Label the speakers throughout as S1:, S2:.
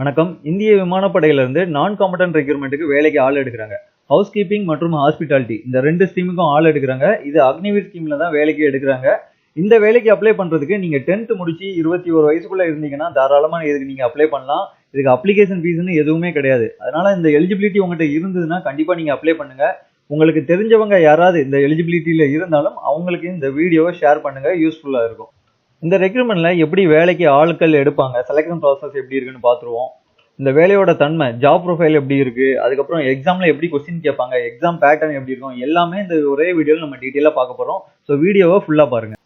S1: வணக்கம். இந்திய விமானப்படையிலிருந்து நான் காம்படன்ட் ரெக்யூர்மெண்ட்டுக்கு வேலைக்கு ஆள் எடுக்கிறாங்க. ஹவுஸ் கீப்பிங் மற்றும் ஹாஸ்பிட்டாலிட்டி இந்த ரெண்டு ஸ்கீமுக்கும் ஆள் எடுக்கிறாங்க. இது அக்னிவீர் ஸ்கீமில் தான் வேலைக்கு எடுக்கிறாங்க. இந்த வேலைக்கு அப்ளை பண்ணுறதுக்கு நீங்கள் டென்த்து முடிச்சு இருபத்தி ஒரு வயசுக்குள்ளே இருந்தீங்கன்னா தாராளமாக இதுக்கு நீங்கள் அப்ளை பண்ணலாம். இதுக்கு அப்ளிகேஷன் ஃபீஸ்னு எதுவுமே கிடையாது. அதனால் இந்த எலிஜிபிலிட்டி உங்கள்கிட்ட இருந்ததுன்னா கண்டிப்பாக நீங்கள் அப்ளை பண்ணுங்கள் உங்களுக்கு தெரிஞ்சவங்க யாராவது இந்த எலிஜிபிலிட்டியில் இருந்தாலும் அவங்களுக்கு இந்த வீடியோவை ஷேர் பண்ணுங்கள் யூஸ்ஃபுல்லாக இருக்கும். இந்த ரெக்ரூட்மெண்ட்ல எப்படி வேலைக்கு ஆட்கள் எடுப்பாங்க? செலக்ஷன் ப்ராசஸ் எப்படி இருக்குன்னு பார்த்துருவோம். இந்த வேலையோட தன்மை ஜாப் ப்ரொஃபைல் எப்படி இருக்கு? அதுக்கப்புறம் எக்ஸாம்ல எப்படி கொஸ்டின் கேட்பாங்க? எக்ஸாம் பேட்டர்ன் எப்படி இருக்கும்? எல்லாமே இந்த ஒரே வீடியோவில் நம்ம டீட்டெயிலாக பார்க்க போறோம். ஸோ வீடியோவை ஃபுல்லாக பாருங்க.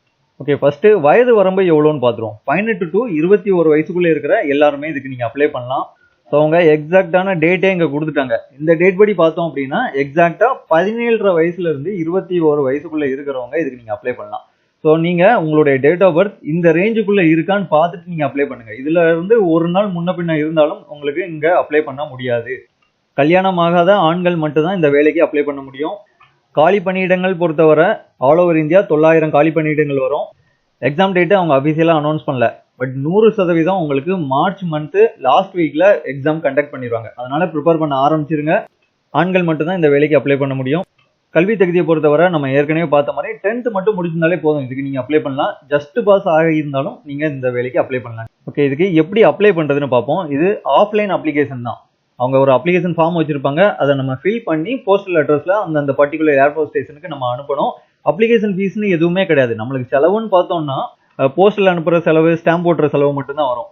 S1: ஓகே ஃபர்ஸ்ட் வயது வரம்பு எவ்வளோன்னு பார்த்துருவோம். பதினெட்டு டு இருபத்தி ஒரு வயசுக்குள்ளே இருக்கிற எல்லாருமே இதுக்கு நீங்கள் அப்ளை பண்ணலாம். ஸோ அவங்க எக்ஸாக்டான டேட்டே இங்கே கொடுத்துட்டாங்க. இந்த டேட் படி பார்த்தோம் அப்படின்னா எக்ஸாக்டாக பதினேழரை வயசுலேருந்து இருபத்தி ஒரு வயசுக்குள்ளே இருக்கிறவங்க இதுக்கு நீங்கள் அப்ளை பண்ணலாம். ஸோ நீங்கள் உங்களுடைய டேட் ஆஃப் பர்த் இந்த ரேஞ்சுக்குள்ளே இருக்கான்னு பார்த்துட்டு நீங்கள் அப்ளை பண்ணுங்கள் இதில் இருந்து ஒரு நாள் முன்ன பின்ன இருந்தாலும் உங்களுக்கு இங்கே அப்ளை பண்ண முடியாது. கல்யாணம் ஆகாத ஆண்கள் மட்டும்தான் இந்த வேலைக்கு அப்ளை பண்ண முடியும். காலி பணியிடங்கள் பொறுத்தவரை ஆல் ஓவர் இந்தியா தொள்ளாயிரம் காலி பணியிடங்கள் வரும். எக்ஸாம் டேட்டு அவங்க அஃபீஷியலாக அனௌன்ஸ் பண்ணல. பட் நூறு சதவீதம் உங்களுக்கு மார்ச் மந்த்து லாஸ்ட் வீக்கில் எக்ஸாம் கண்டக்ட் பண்ணிடுவாங்க. அதனால் ப்ரிப்பேர் பண்ண ஆரம்பிச்சிருங்க. ஆண்கள் மட்டும்தான் இந்த வேலைக்கு அப்ளை பண்ண முடியும். கல்வி தகுதியை பொறுத்தவரை நம்ம ஏற்கனவே பார்த்த மாதிரி டென்த் மட்டும் முடிச்சிருந்தாலே போதும். இதுக்கு நீங்க அப்ளை பண்ணலாம். ஜஸ்ட் பாஸ் ஆக இருந்தாலும் நீங்க இந்த வேலைக்கு அப்ளை பண்ணலாம். ஓகே இதுக்கு எப்படி அப்ளை பண்றதுன்னு பார்ப்போம். இது ஆஃப்லைன் அப்ளிகேஷன் தான். அவங்க ஒரு அப்ளிகேஷன் ஃபார்ம் வச்சிருப்பாங்க. அதை நம்ம ஃபில் பண்ணி போஸ்டல் அட்ரஸ்ல அந்த அந்த பர்டிகுலர் ஏர்போர்ட் ஸ்டேஷனுக்கு நம்ம அனுப்பணும். அப்ளிகேஷன் ஃபீஸ்னு எதுவுமே கிடையாது. நம்மளுக்கு செலவுன்னு பார்த்தோம்னா போஸ்டல் அனுப்புற செலவு ஸ்டாம்ப் போட்டுற செலவு மட்டும்தான் வரும்.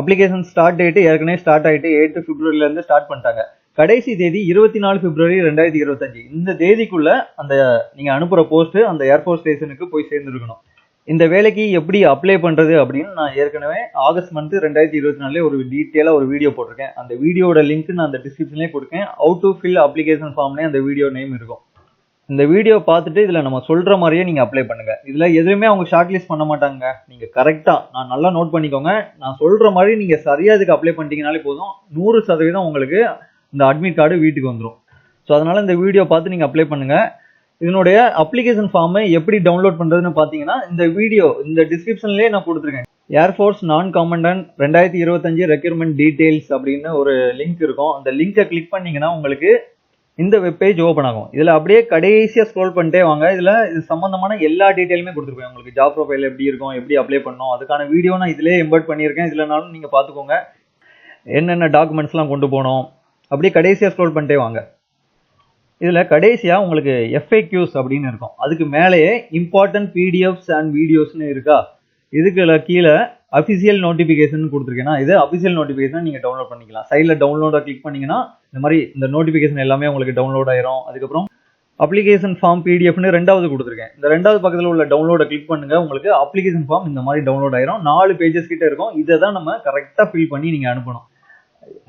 S1: அப்ளிகேஷன் ஸ்டார்ட் டேட்டு ஏற்கனவே ஸ்டார்ட் ஆகிட்டு எயிட் பிப்ரவரிலேருந்து ஸ்டார்ட் பண்ணிட்டாங்க. கடைசி தேதி இருபத்தி நாலு பிப்ரவரி ரெண்டாயிரத்தி இருபத்தஞ்சு. இந்த தேதிக்குள்ள அந்த நீங்க அனுப்புற போஸ்ட் அந்த ஏர்போர்ட் ஸ்டேஷனுக்கு போய் சேர்ந்துருக்கணும். இந்த வேலைக்கு எப்படி அப்ளை பண்றது அப்படின்னு நான் ஏற்கனவே ஆகஸ்ட் மந்த் ரெண்டாயிரத்தி இருபத்தி நாலுல ஒரு டீட்டெயிலாக ஒரு வீடியோ போட்டிருக்கேன். அந்த வீடியோட லிங்க் நான் அந்த டிஸ்கிரிப்ஷன்லேயே கொடுக்கேன். அவுட் டு ஃபில் அப்ளிகேஷன் ஃபார்ம்லேயே அந்த வீடியோ நேம் இருக்கும். இந்த வீடியோ பார்த்துட்டு இதில் நம்ம சொல்கிற மாதிரியே நீங்கள் அப்ளை பண்ணுங்கள் இதில் எதுவுமே அவங்க ஷார்ட் லிஸ்ட் பண்ண மாட்டாங்க. நீங்கள் கரெக்டாக நான் நல்லா நோட் பண்ணிக்கோங்க. நான் சொல்கிற மாதிரி நீங்கள் சரியாக இதுக்கு அப்ளை பண்ணிட்டீங்கனாலே போதும். நூறு சதவீதம் உங்களுக்கு இந்த அட்மிட் கார்டு வீட்டுக்கு வந்துடும் ஸோ அதனால் இந்த வீடியோ பார்த்து நீங்கள் அப்ளை பண்ணுங்கள் இதனுடைய அப்ளிகேஷன் ஃபார்மை எப்படி டவுன்லோட் பண்ணுறதுன்னு பார்த்தீங்கன்னா இந்த வீடியோ இந்த டிஸ்கிரிப்ஷன்லேயே நான் கொடுத்துருக்கேன். ஏர்ஃபோர்ஸ் நான் காமண்டன்ட் ரெண்டாயிரத்தி இருபத்தஞ்சு ரெக்யூர்மெண்ட் டீடைல்ஸ் அப்படின்னு ஒரு லிங்க் இருக்கும். அந்த லிங்கை கிளிக் பண்ணிங்கன்னா உங்களுக்கு இந்த வெப்பேஜ் ஓப்பன் ஆகும். இதில் அப்படியே கடைசியாக ஸ்க்ரோல் பண்ணிட்டே வாங்க. இதில் இது சம்மந்தமான எல்லா டீட்டெயிலுமே கொடுத்துருப்பேன். உங்களுக்கு ஜாப் ப்ரொஃபைல் எப்படி இருக்கும் எப்படி அப்ளை பண்ணணும் அதுக்கான வீடியோ நான் இதிலே எம்பர்ட் பண்ணியிருக்கேன். இதுலனாலும் நீங்கள் பார்த்துக்கோங்க. என்னென்ன டாக்குமெண்ட்ஸ்லாம் கொண்டு போகணும் அப்படியே கடைசியாக ஸ்க்ரோல் பண்ணிட்டே வாங்க. இதில் கடைசியாக உங்களுக்கு எஃப்ஏக்யூஸ் அப்படின்னு இருக்கும். அதுக்கு மேலேயே இம்பார்ட்டன்ட் பிடிஎஃப்ஸ் அண்ட் வீடியோஸ்னு இருக்கா? இதுக்கு கீழே அஃபிஷியல் நோட்டிஃபிகேஷன் கொடுத்துருக்கேன்னா இது அஃபிஷியல் நோட்டிஃபிகேஷன் நீங்கள் டவுன்லோட் பண்ணிக்கலாம். சைடில் டவுன்லோட கிளிக் பண்ணிங்கன்னா இந்த மாதிரி இந்த நோட்டிஃபிகேஷன் எல்லாமே உங்களுக்கு டவுன்லோட் ஆயிரும். அதுக்கப்புறம் அப்ளிகேஷன் ஃபார்ம் பிடிஎஃப்னு ரெண்டாவது கொடுத்துருக்கேன். இந்த ரெண்டாவது பக்கத்தில் உள்ள டவுன்லோடை கிளிக் பண்ணுங்க உங்களுக்கு அப்ளிகேஷன் ஃபார்ம் இந்த மாதிரி டவுன்லோட் ஆயிரும். நாலு பேஜஸ் கிட்ட இருக்கும். இதை தான் நம்ம கரெக்டாக ஃபில் பண்ணி நீங்கள் அனுப்பணும்.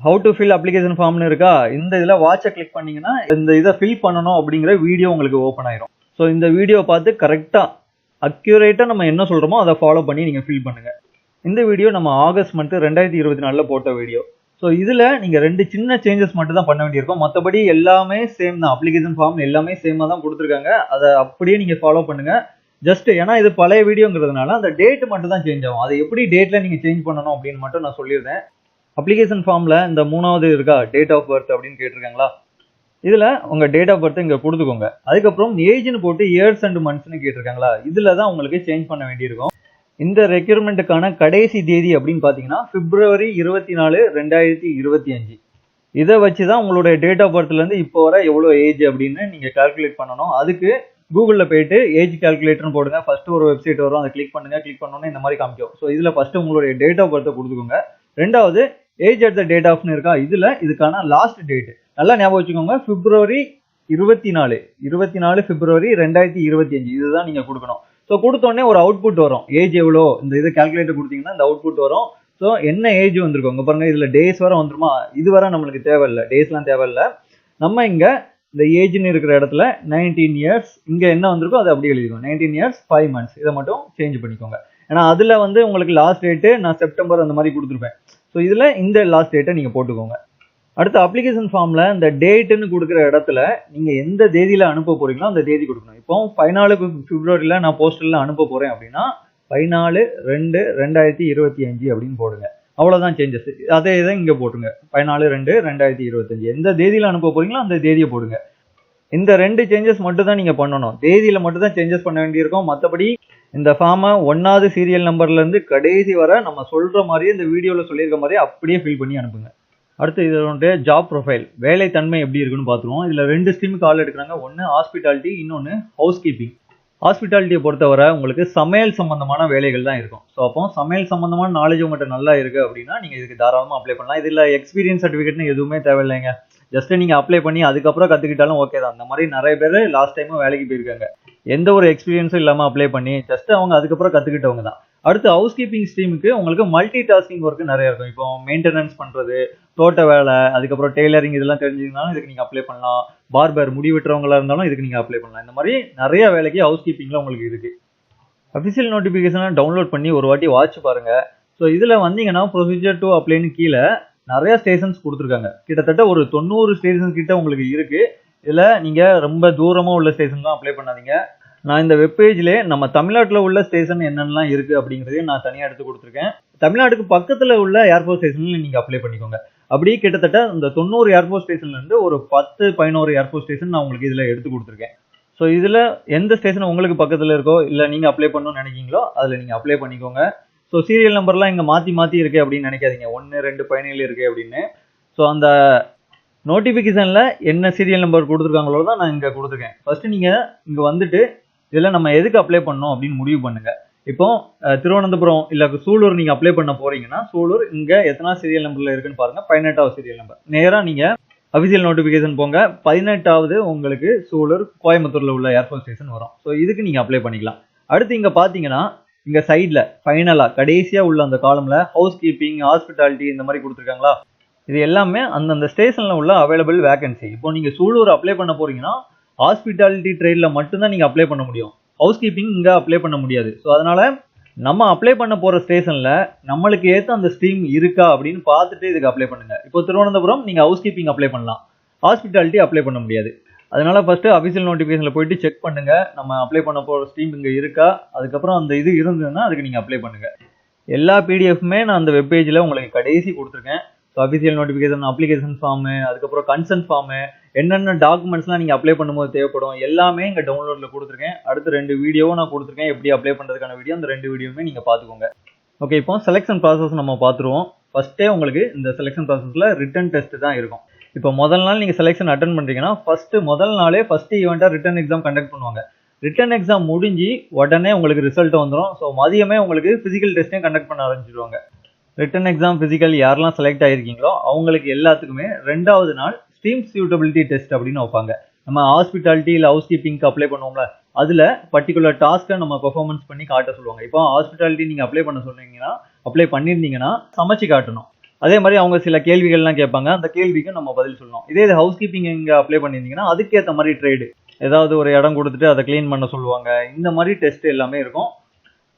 S1: ஹவு டு ஃபில் அப்ளிகேஷன் ஃபார்ம்னு இருக்கா? இந்த இதில் வாட்சை கிளிக் பண்ணீங்கன்னா இந்த இதை ஃபில் பண்ணணும் அப்படிங்கிற வீடியோ உங்களுக்கு ஓப்பன் ஆயிரும். ஸோ இந்த வீடியோ பார்த்து கரெக்டாக அக்யூரேட்டாக நம்ம என்ன சொல்கிறோமோ அதை ஃபாலோ பண்ணி நீங்கள் ஃபில் பண்ணுங்க. இந்த வீடியோ நம்ம ஆகஸ்ட் மந்த்து ரெண்டாயிரத்தி இருபத்தி நாலில் போட்ட வீடியோ ஸோ இதில் நீங்கள் ரெண்டு சின்ன சேஞ்சஸ் மட்டும் தான் பண்ண வேண்டியிருக்கும். மற்றபடி எல்லாமே சேம் தான். அப்ளிகேஷன் ஃபார்ம் எல்லாமே சேமாக தான் கொடுத்துருக்காங்க. அதை அப்படியே நீங்கள் ஃபாலோ பண்ணுங்க. ஜஸ்ட் ஏன்னா இது பழைய வீடியோங்கிறதுனால அந்த டேட் மட்டும் தான் சேஞ்ச் ஆகும். அதை எப்படி டேட்டில் நீங்கள் சேஞ்ச் பண்ணணும் அப்படின்னு மட்டும் நான் சொல்லியிருந்தேன் அப்ளிகேஷன் ஃபார்மில் இந்த மூணாவது இருக்கா? டேட் ஆஃப் பர்த் அப்படின்னு கேட்டிருக்காங்களா? இதில் உங்கள் டேட் ஆஃப் பர்த் இங்கே கொடுத்துக்கோங்க. அதுக்கப்புறம் ஏஜ்னு போட்டு இயர்ஸ் அண்ட் மந்த்ஸ்னு கேட்டிருக்காங்களா? இதில் தான் உங்களுக்கு சேஞ்ச் பண்ண வேண்டியிருக்கும். இந்த ரெக்யூர்மெண்ட்டுக்கான கடைசி தேதி அப்படின்னு பார்த்தீங்கன்னா பிப்ரவரி இருபத்தி நாலு ரெண்டாயிரத்தி இருபத்தி அஞ்சு இதை வச்சு தான் உங்களுடைய டேட் ஆஃப் பர்த்லேருந்து இப்போ வர எவ்வளோ ஏஜ் அப்படின்னு நீங்கள் கால்குலேட் பண்ணணும். அதுக்கு கூகுளில் போயிட்டு ஏஜ் கால்குலேட்டர்னு போடுங்க. ஃபர்ஸ்ட் ஒரு வெப்சைட் வரும். அதை கிளிக் பண்ணுங்கள் கிளிக் பண்ணோன்னே இந்த மாதிரி காமிக்கும். ஸோ இதில் ஃபஸ்ட்டு உங்களுடைய டேட் ஆஃப் பர்த்தை கொடுத்துக்கோங்க. ரெண்டாவது ஏஜ் அட் த டேட் ஆஃப்னு இருக்கா? இதில் இதுக்கான லாஸ்ட் டேட் நல்லா ஞாபகம் வச்சுக்கோங்க. பிப்ரவரி இருபத்தி நாலு இருபத்தி நாலு பிப்ரவரி ரெண்டாயிரத்தி இருபத்தி அஞ்சு. இதுதான் நீங்கள் கொடுக்கணும். ஸோ கொடுத்தோடனே ஒரு அவுட்புட் வரும். ஏஜ் எவ்வளோ? இந்த இது கால்குலேட்டர் கொடுத்தீங்கன்னா இந்த அவுட்புட் வரும். ஸோ என்ன ஏஜ் வந்திருக்கும்? இங்கே பாருங்க இதில் டேஸ் வர வந்துருமா? இது வர நம்மளுக்கு தேவையில்லை. டேஸ்லாம் தேவையில்லை. நம்ம இங்கே இந்த ஏஜ்னு இருக்கிற இடத்துல நைன்டீன் இயர்ஸ் இங்கே என்ன வந்திருக்கோ அதை அப்படியே எழுதிக்கும் நைன்டீன் இயர்ஸ் ஃபைவ் மந்த்ஸ் இதை மட்டும் சேஞ்ச் பண்ணிக்கோங்க. ஏன்னா அதில் வந்து உங்களுக்கு லாஸ்ட் டேட்டு நான் செப்டம்பர் அந்த மாதிரி கொடுத்துருப்பேன். ஸோ இதில் இந்த லாஸ்ட் டேட்டை நீங்கள் போட்டுக்கோங்க. அடுத்து அப்ளிகேஷன் ஃபார்மில் இந்த டேட்டுன்னு கொடுக்குற இடத்துல நீங்கள் எந்த தேதியில் அனுப்ப போகிறீங்களோ அந்த தேதி கொடுக்கணும். இப்போ பதினாலு பிப்ரவரியில் நான் போஸ்டலில் அனுப்ப போகிறேன் அப்படின்னா பதினாலு ரெண்டு ரெண்டாயிரத்தி இருபத்தி அஞ்சு அப்படின்னு போடுங்க. அவ்வளோதான் சேஞ்சஸ் அதே இதை இங்கே போட்டுங்க. பதினாலு ரெண்டு ரெண்டாயிரத்தி இருபத்தஞ்சு எந்த தேதியில் அனுப்ப போகிறீங்களோ அந்த தேதியை போடுங்க. இந்த ரெண்டு சேஞ்சஸ் மட்டும் தான் நீங்க பண்ணணும். தேதியில மட்டும் தான் சேஞ்சஸ் பண்ண வேண்டியிருக்கும். மற்றபடி இந்த ஃபார்மை ஒன்னாவது சீரியல் நம்பர்ல இருந்து கடைசி வரை நம்ம சொல்ற மாதிரியே இந்த வீடியோல சொல்லியிருக்க மாதிரியே அப்படியே ஃபில் பண்ணி அனுப்புங்க. அடுத்து இது வந்துட்டு ஜாப் ப்ரொஃபைல் வேலை தன்மை எப்படி இருக்குன்னு பார்த்துருவோம். இதுல ரெண்டு ஸ்ட்ரீமுக்கு ஆள் எடுக்கிறாங்க. ஒன்று ஹாஸ்பிட்டாலிட்டி இன்னொன்று ஹவுஸ் கீப்பிங் ஹாஸ்பிட்டாலிட்டியை பொறுத்தவரை உங்களுக்கு சமையல் சம்பந்தமான வேலைகள் தான் இருக்கும். ஸோ அப்போ சமையல் சம்பந்தமான நாலேஜ் உங்கள்கிட்ட நல்லா இருக்குது அப்படின்னா நீங்கள் இதுக்கு தாராளமாக அப்ளை பண்ணலாம். இதில் எக்ஸ்பீரியன்ஸ் சர்டிஃபிகேட்னு எதுவுமே தேவையில்லைங்க. ஜஸ்ட் நீங்கள் அப்ளை பண்ணி அதுக்கப்புறம் கற்றுக்கிட்டாலும் ஓகே தான். அந்த மாதிரி நிறைய பேர் லாஸ்ட் டைமும் வேலைக்கு போயிருக்காங்க. எந்த ஒரு எக்ஸ்பீரியன்ஸும் இல்லாமல் அப்ளை பண்ணி ஜஸ்ட் அவங்க அதுக்கப்புறம் கற்றுக்கிட்டவங்க தான். அடுத்து ஹவுஸ் கீப்பிங் ஸ்ட்ரீமுக்கு உங்களுக்கு மல்டி டாஸ்கிங் ஒர்க் நிறைய இருக்கும். இப்போ மெயின்டெனன்ஸ் பண்ணுறது தோட்ட வேலை அதுக்கப்புறம் டெய்லரிங் இதெல்லாம் தெரிஞ்சிருந்தாலும் இதுக்கு நீங்கள் அப்ளை பண்ணலாம். பார்பர் முடி வெட்டுறவங்களா இருந்தாலும் இதுக்கு நீங்கள் அப்ளை பண்ணலாம். இந்த மாதிரி நிறைய வேலைக்கு ஹவுஸ் கீப்பிங்கில் உங்களுக்கு இருக்குது அஃபிஷியல் நோட்டிஃபிகேஷனை டவுன்லோட் பண்ணி ஒரு வாட்டி வாட்ச் பாருங்கள் ஸோ இதில் வந்தீங்கன்னா ப்ரொசீஜர் டு அப்ளைன்னு கீழே நிறைய ஸ்டேஷன்ஸ் கொடுத்துருக்காங்க. கிட்டத்தட்ட ஒரு தொண்ணூறு ஸ்டேஷன் கிட்ட உங்களுக்கு இருக்கு. இதில் நீங்கள் ரொம்ப தூரமாக உள்ள ஸ்டேஷன்லாம் அப்ளை பண்ணாதீங்க. நான் இந்த வெப்பேஜ்லேயே நம்ம தமிழ்நாட்டில் உள்ள ஸ்டேஷன் என்னென்னலாம் இருக்குது அப்படிங்கிறதையும் நான் தனியாக எடுத்து கொடுத்துருக்கேன். தமிழ்நாட்டுக்கு பக்கத்தில் உள்ள ஏர்போர்ட் ஸ்டேஷனில் நீங்கள் அப்ளை பண்ணிக்கோங்க. அப்படியே கிட்டத்தட்ட இந்த தொண்ணூறு ஏர்போர்ட் ஸ்டேஷன்லேருந்து ஒரு பத்து பதினோரு ஏர்போர்ட் ஸ்டேஷன் நான் உங்களுக்கு இதில் எடுத்து கொடுத்துருக்கேன். ஸோ இதில் எந்த ஸ்டேஷன் உங்களுக்கு பக்கத்தில் இருக்கோ இல்லை நீங்கள் அப்ளை பண்ணணும்னு நினைக்கிங்களோ அதில் நீங்கள் அப்ளை பண்ணிக்கோங்க. ஸோ சீரியல் நம்பர்லாம் இங்கே மாற்றி மாற்றி இருக்கு அப்படின்னு நினைக்காதீங்க. ஒன்று ரெண்டு பதினேழு இருக்கு அப்படின்னு. ஸோ அந்த நோட்டிஃபிகேஷனில் என்ன சீரியல் நம்பர் கொடுத்துருக்காங்களோ தான் நான் இங்கே கொடுத்துருக்கேன். ஃபஸ்ட்டு நீங்கள் இங்கே வந்துட்டு இதில் நம்ம எதுக்கு அப்ளை பண்ணோம்? அப்படின்னு முடிவு பண்ணுங்கள் இப்போ திருவனந்தபுரம் இல்லை சூலூர் நீங்கள் அப்ளை பண்ண போகிறீங்கன்னா சூலூர் இங்கே எத்தனா சீரியல் நம்பரில் இருக்குன்னு பாருங்க. பதினெட்டாவது சீரியல் நம்பர் நேராக நீங்கள் அஃபிஷியல் நோட்டிஃபிகேஷன் போங்க. பதினெட்டாவது உங்களுக்கு சூலூர் கோயம்புத்தூரில் உள்ள ஏர்போர்ட் ஸ்டேஷன் வரும். ஸோ இதுக்கு நீங்கள் அப்ளை பண்ணிக்கலாம். அடுத்து இங்கே பார்த்தீங்கன்னா இங்க சைட்ல ஃபைனலா கடைசியா உள்ள அந்த காலம்ல ஹவுஸ் கீப்பிங் ஹாஸ்பிட்டாலிட்டி இந்த மாதிரி கொடுத்துருக்காங்களா? இது எல்லாமே அந்தந்த ஸ்டேஷன்ல உள்ள அவைலபிள் வேகன்சி இப்போ நீங்க சூலூர் அப்ளை பண்ண போறீங்கன்னா ஹாஸ்பிட்டாலிட்டி ட்ரேட்ல மட்டும்தான் நீங்க அப்ளை பண்ண முடியும். ஹவுஸ் கீப்பிங் இங்க அப்ளை பண்ண முடியாது. ஸோ அதனால நம்ம அப்ளை பண்ண போற ஸ்டேஷன்ல நம்மளுக்கு ஏத்த அந்த ஸ்ட்ரீம் இருக்கா அப்படின்னு பார்த்துட்டு இதுக்கு அப்ளை பண்ணுங்க. இப்போ திருவனந்தபுரம் நீங்க ஹவுஸ் கீப்பிங் அப்ளை பண்ணலாம். ஹாஸ்பிட்டாலிட்டி அப்ளை பண்ண முடியாது. அதனால் ஃபஸ்ட்டு அஃபிஷியல் நோட்டிஃபிகேஷனில் போயிட்டு செக் பண்ணுங்க. நம்ம அப்ளை பண்ண போகிற ஸ்ட்ரீம் இங்கே இருக்கா? அதுக்கப்புறம் அந்த இது இருந்ததுன்னா அதுக்கு நீங்கள் அப்ளை பண்ணுங்கள் எல்லா பிடிஎஃப்மே நான் அந்த வெப்பேஜில் உங்களுக்கு கடைசி கொடுத்துருக்கேன். So official notification application form அதுக்கப்புறம் கன்சன்ட் ஃபார்மு என்னென்ன டாக்குமெண்ட்ஸ்லாம் நீங்கள் அப்ளை பண்ணும்போது தேவைப்படும் எல்லாமே இங்கே டவுன்லோடில் கொடுத்துருக்கேன். அடுத்து ரெண்டு வீடியோவும் நான் கொடுத்துருக்கேன். எப்படி அப்ளை பண்ணுறதுக்கான வீடியோ அந்த ரெண்டு வீடியோவுமே நீங்கள் பார்த்துக்கோங்க. ஓகே இப்போ செலெக்ஷன் ப்ராசஸ் நம்ம பார்த்துருவோம். ஃபர்ஸ்ட்டே உங்களுக்கு இந்த செலெக்ஷன் ப்ராசஸில் ரிட்டன் டெஸ்ட் தான் இருக்கும். இப்போ முதல் நாள் நீங்கள் செலெக்ஷன் அட்டன் பண்ணுறீங்கன்னா ஃபஸ்ட்டு முதல் நாளே ஃபர்ஸ்ட் ஈவெண்ட்டாக ரிட்டன் எக்ஸாம் கண்டக்ட் பண்ணுவாங்க. ரிட்டன் எக்ஸாம் முடிஞ்சு உடனே உங்களுக்கு ரிசல்ட் வந்துடும் ஸோ மதியமே உங்களுக்கு ஃபிசிக்கல் டெஸ்ட்டையும் கண்டக்ட் பண்ண ஆரம்பிச்சிடுவாங்க ரிட்டன் எக்ஸாம் ஃபிசிக்கல் யாரெல்லாம் செலக்ட் ஆகிருக்கீங்களோ அவங்களுக்கு எல்லாத்துக்குமே ரெண்டாவது நாள் ஸ்ட்ரீம் சூட்டபிலிட்டி டெஸ்ட் அப்படின்னு வைப்பாங்க. நம்ம ஹாஸ்பிட்டாலிட்டி இல்லை ஹவுஸ் கீப்பிங்க்கு அப்ளை பண்ணுவோம்ல அதில் பர்டிகுலர் டாஸ்க்கை நம்ம பெர்ஃபார்மன்ஸ் பண்ணி காட்ட சொல்லுவாங்க. இப்போ ஹாஸ்பிட்டாலிட்டி நீங்கள் அப்ளை பண்ண சொன்னீங்கன்னா அப்ளை பண்ணியிருந்தீங்கன்னா சமைச்சு காட்டணும். அதே மாதிரி அவங்க சில கேள்விகள்லாம் கேட்பாங்க. அந்த கேள்விக்கும் நம்ம பதில் சொல்லணும். இதே இது ஹவுஸ் கீப்பிங் இங்கே அப்ளை பண்ணியிருந்தீங்கன்னா அதுக்கேற்ற மாதிரி ட்ரேடு ஏதாவது ஒரு இடம் கொடுத்துட்டு அதை க்ளீன் பண்ண சொல்லுவாங்க. இந்த மாதிரி டெஸ்ட் எல்லாமே இருக்கும்.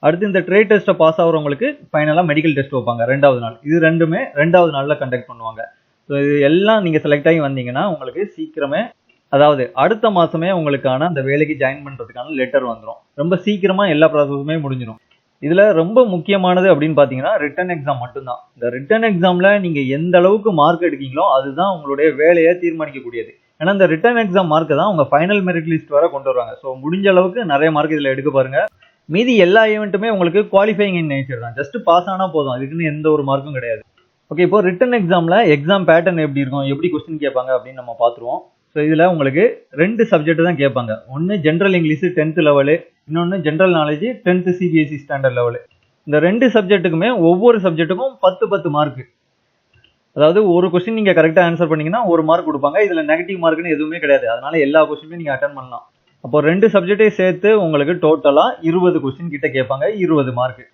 S1: அடுத்து இந்த ட்ரேட் டெஸ்ட்டை பாஸ் ஆகிறவங்களுக்கு ஃபைனலாக மெடிக்கல் டெஸ்ட் வைப்பாங்க. ரெண்டாவது நாள். இது ரெண்டுமே ரெண்டாவது நாளில் கண்டக்ட் பண்ணுவாங்க. ஸோ இது எல்லாம் நீங்கள் செலக்ட் ஆகி வந்தீங்கன்னா உங்களுக்கு சீக்கிரமே அதாவது அடுத்த மாதமே உங்களுக்கான அந்த வேலைக்கு ஜாயின் பண்ணுறதுக்கான லெட்டர் வந்துடும் ரொம்ப சீக்கிரமாக எல்லா ப்ராசஸுமே முடிஞ்சிடும் இதில் ரொம்ப முக்கியமானது அப்படின்னு பார்த்தீங்கன்னா ரிட்டன் எக்ஸாம் மட்டும்தான். இந்த ரிட்டன் எக்ஸாமில் நீங்கள் எந்த அளவுக்கு மார்க் எடுக்கீங்களோ அதுதான் உங்களுடைய வேலையை தீர்மானிக்கக்கூடியது. ஏன்னா இந்த ரிட்டன் எக்ஸாம் மார்க்கை தான் உங்கள் ஃபைனல் மெரிட் லிஸ்ட் வர கொண்டு வருவாங்க. ஸோ முடிஞ்ச அளவுக்கு நிறைய மார்க் இதில் எடுக்க பாருங்க. மீதி எல்லா ஈவெண்ட்டுமே உங்களுக்கு குவாலிஃபைங் இன் நேச்சர் தான். ஜஸ்ட் பாஸ் ஆனால் போதும். அதுக்குன்னு எந்த ஒரு மார்க்கும் கிடையாது. ஓகே இப்போ ரிட்டன் எக்ஸாமில் எக்ஸாம் பேட்டர்ன் எப்படி இருக்கும்? எப்படி கொஸ்டின் கேட்பாங்க அப்படின்னு நம்ம பார்த்துருவோம். ஸோ இதில் உங்களுக்கு ரெண்டு சப்ஜெக்ட் தான் கேட்பாங்க. ஒன்று ஜென்ரல் இங்கிலீஷ் டென்த்து லெவலு இன்னொன்று general knowledge tenth CBSE standard level இந்த ரெண்டு சப்ஜெக்ட்டுக்குமே ஒவ்வொரு சப்ஜெக்ட்டுக்கும் பத்து பத்து மார்க்கு அதாவது ஒரு கொஸ்டின் நீங்கள் கரெக்டாக ஆன்சர் பண்ணிங்கன்னா ஒரு மார்க் கொடுப்பாங்க. இதில் நெகட்டிவ் மார்க்குன்னு எதுவுமே கிடையாது. அதனால எல்லா கொஸ்டினுமே நீங்கள் அட்டன் பண்ணலாம். அப்போ ரெண்டு சப்ஜெக்டையும் சேர்த்து உங்களுக்கு டோட்டலாக இருபது கொஸ்டின் கிட்ட கேட்பாங்க. இருபது மார்க்கு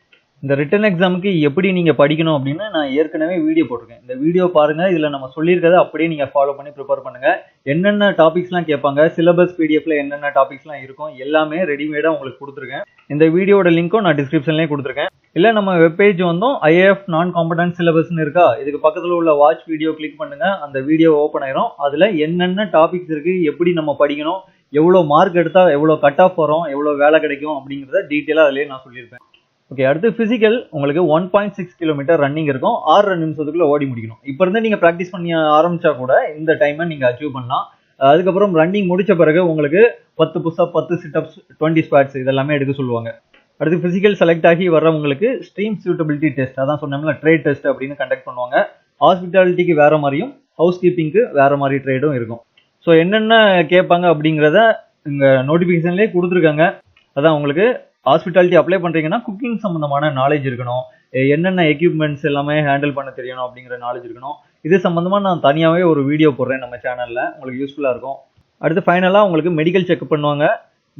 S1: இந்த ரிட்டன் எக்ஸாமுக்கு எப்படி நீங்கள் படிக்கணும் அப்படின்னு நான் ஏற்கனவே வீடியோ போட்டிருக்கேன். இந்த வீடியோ பாருங்கள் இதில் நம்ம சொல்லியிருக்கிறத அப்படியே நீங்கள் ஃபாலோ பண்ணி ப்ரிப்பேர் பண்ணுங்கள் என்னென்ன டாபிக்ஸ்லாம் கேட்பாங்க சிலபஸ் பிடிஎஃப்ல என்னென்ன டாபிக்ஸ்லாம் இருக்கும் எல்லாமே ரெடிமேடாக உங்களுக்கு கொடுத்துருக்கேன். இந்த வீடியோட லிங்க்கும் நான் டிஸ்கிரிப்ஷன்லேயே கொடுத்துருக்கேன். இல்லை நம்ம வெப்பேஜ் வந்தோம் ஐஏஎஃப் நான் காம்படன்ட் சிலபஸ்னு இருக்கா? இதுக்கு பக்கத்தில் உள்ள வாட்ச் வீடியோ கிளிக் பண்ணுங்கள் அந்த வீடியோ ஓப்பன் ஆயிரும். அதில் என்னென்ன டாபிக்ஸ் இருக்குது எப்படி நம்ம படிக்கணும் எவ்வளோ மார்க் எடுத்தால் எவ்வளோ கட் ஆஃப் வரும் எவ்வளோ வேலை கிடைக்கும் அப்படிங்கிறத டீட்டெயிலாக அதிலே நான் சொல்லியிருப்பேன். ஓகே அடுத்து பிசிக்கல் உங்களுக்கு one point six kilometre running இருக்கும். ஆறு ரெண்டு நிமிஷத்துக்குள்ள ஓடி முடிக்கணும். இப்போ இருந்து நீங்கள் ப்ராக்டிஸ் பண்ணி ஆரம்பிச்சா கூட இந்த டைமை நீங்கள் அச்சீவ் பண்ணலாம். அதுக்கப்புறம் ரன்னிங் முடிச்ச பிறகு உங்களுக்கு பத்து புஷ்அப் பத்து சிட்டப்ஸ் டுவெண்ட்டி ஸ்குவாட்ஸ் இதெல்லாமே எடுக்க சொல்லுவாங்க. அடுத்து பிசிக்கல் செலக்ட் ஆகி வர்றவங்களுக்கு ஸ்ட்ரீம் சூட்டபிலிட்டி டெஸ்ட் அதான் சொன்னோம்ல ட்ரேட் டெஸ்ட் அப்படின்னு கண்டக்ட் பண்ணுவாங்க. ஹாஸ்பிட்டாலிட்டிக்கு வேற மாதிரியும் ஹவுஸ் கீப்பிங்க்கு வேற மாதிரி ட்ரேடும் இருக்கும். ஸோ என்னென்ன கேட்பாங்க அப்படிங்கிறத இங்கே நோட்டிஃபிகேஷன்லேயே கொடுத்துருக்காங்க. அதான் உங்களுக்கு ஹாஸ்பிட்டாலிட்டி அப்ளை பண்ணுறீங்கன்னா குக்கிங் சம்மந்தமான நாலேஜ் இருக்கணும். என்னென்ன எக்யூப்மெண்ட்ஸ் எல்லாமே ஹேண்டில் பண்ண தெரியணும் அப்படிங்கிற நாலேஜ் இருக்கணும். இது சம்மந்தமாக நான் தனியாகவே ஒரு வீடியோ போடுறேன் நம்ம சேனலில் உங்களுக்கு யூஸ்ஃபுல்லாக இருக்கும். அடுத்து ஃபைனலாக உங்களுக்கு மெடிக்கல் செக்அப் பண்ணுவாங்க.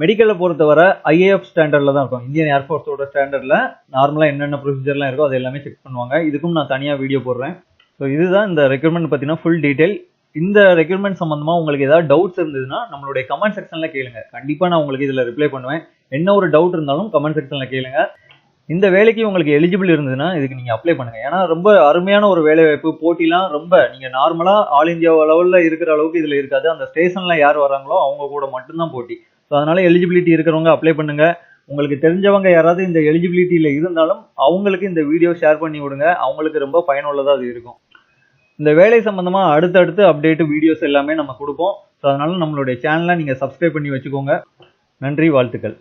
S1: மெடிக்கலை பொறுத்தவரை ஐஏஎஃப் ஸ்டாண்டர்டில் தான் இருக்கும். இந்தியன் ஏர்ஃபோர்ஸோட ஸ்டாண்டர்டில் நார்மலாக என்னென்ன ப்ரொசீஜர்லாம் இருக்கோ அது எல்லாமே செக் பண்ணுவாங்க. இதுக்கும் நான் தனியாக வீடியோ போடுறேன். ஸோ இதுதான் இந்த ரெக்ரூட்மெண்ட் பார்த்தீங்கன்னா ஃபுல் டீட்டெயில் இந்த ரெக்யூர்மெண்ட் சம்மந்தமாக உங்களுக்கு ஏதாவது டவுட்ஸ் இருந்ததுன்னா நம்மளுடைய கமெண்ட் செக்ஷனில் கேளுங்க. கண்டிப்பாக நான் உங்களுக்கு இதில் ரிப்ளை பண்ணுவேன். என்ன ஒரு டவுட் இருந்தாலும் கமெண்ட் செக்ஷனில் கேளுங்க. இந்த வேலைக்கு உங்களுக்கு எலிஜிபிள் இருந்ததுன்னா இதுக்கு நீங்கள் அப்ளை பண்ணுங்கள் ஏன்னா ரொம்ப அருமையான ஒரு வேலை வாய்ப்பு போட்டிலாம் ரொம்ப நீங்கள் நார்மலாக ஆல் இந்தியா லெவலில் இருக்கிற அளவுக்கு இதில் இருக்காது. அந்த ஸ்டேஷனில் யார் வராங்களோ அவங்க கூட மட்டும்தான் போட்டி. ஸோ அதனால் எலிஜிபிலிட்டி இருக்கிறவங்க அப்ளை பண்ணுங்கள் உங்களுக்கு தெரிஞ்சவங்க யாராவது இந்த எலிஜிபிலிட்டியில் இருந்தாலும் அவங்களுக்கு இந்த வீடியோ ஷேர் பண்ணி விடுங்க. அவங்களுக்கு ரொம்ப பயனுள்ளதாக அது இருக்கும். இந்த வேலை சம்பந்தமா அடுத்தடுத்து அப்டேட் வீடியோஸ் எல்லாமே நம்ம கொடுப்போம். ஸோ அதனால நம்மளுடைய சேனலை நீங்கள் சப்ஸ்கிரைப் பண்ணி வச்சுக்கோங்க. நன்றி வாழ்த்துக்கள்.